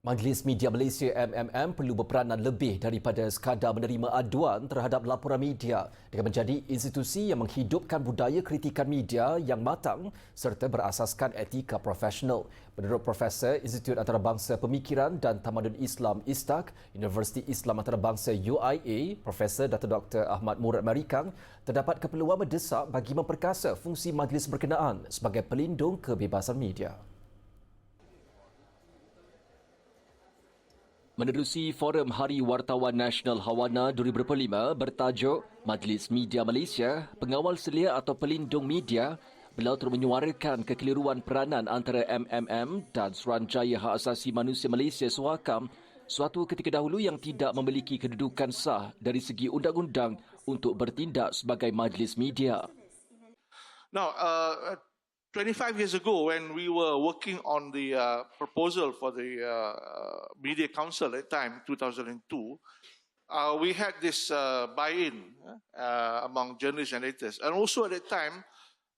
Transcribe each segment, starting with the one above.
Majlis Media Malaysia MMM perlu berperanan lebih daripada sekadar menerima aduan terhadap laporan media dengan menjadi institusi yang menghidupkan budaya kritikan media yang matang serta berasaskan etika profesional. Menurut Profesor Institut Antarabangsa Pemikiran dan Tamadun Islam ISTAK, Universiti Islam Antarabangsa UIA, Profesor Dr. Dr. Ahmad Murad Marikang, terdapat keperluan mendesak bagi memperkasa fungsi majlis berkenaan sebagai pelindung kebebasan media. Menerusi Forum Hari Wartawan Nasional Hawana 2025 bertajuk Majlis Media Malaysia, pengawal selia atau pelindung media, beliau turut menyuarakan kekeliruan peranan antara MMM dan Suruhanjaya Hak Asasi Manusia Malaysia Suhakam suatu ketika dahulu yang tidak memiliki kedudukan sah dari segi undang-undang untuk bertindak sebagai majlis media. Now, uh, 25 years ago, when we were working on the uh, proposal for the uh, Media Council at the time, 2002, uh, we had this uh, buy-in uh, among journalists and editors. And also at that time,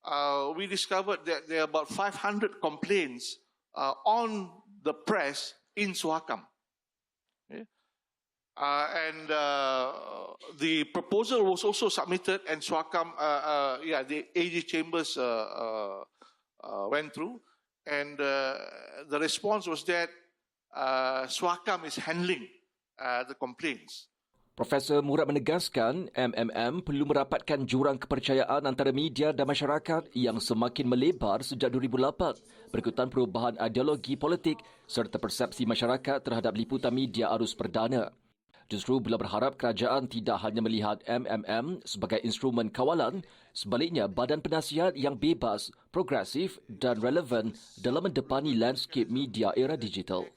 uh, we discovered that there are about 500 complaints on the press in Suhakam. And the proposal was also submitted, and Suhakam, yeah, the AG Chambers uh, went through, and uh, the response was that uh, Swakam is handling uh, the complaints. Profesor Murad menegaskan MMM perlu merapatkan jurang kepercayaan antara media dan masyarakat yang semakin melebar sejak 2008 berikutan perubahan ideologi politik serta persepsi masyarakat terhadap liputan media arus perdana. Justru beliau berharap kerajaan tidak hanya melihat MMM sebagai instrumen kawalan, sebaliknya badan penasihat yang bebas, progresif dan relevan dalam mendepani landscape media era digital.